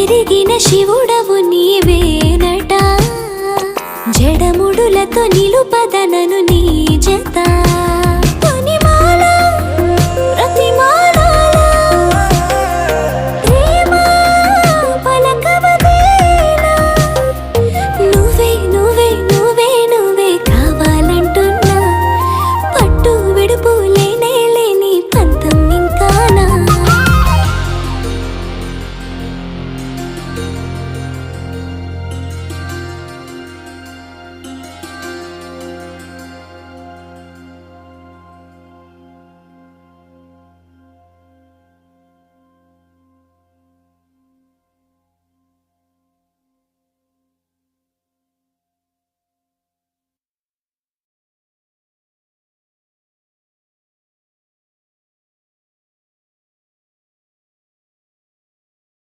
పెరిగిన శివుడవు నీవేనట జడముడులతో నిలుపదనను నీ జత.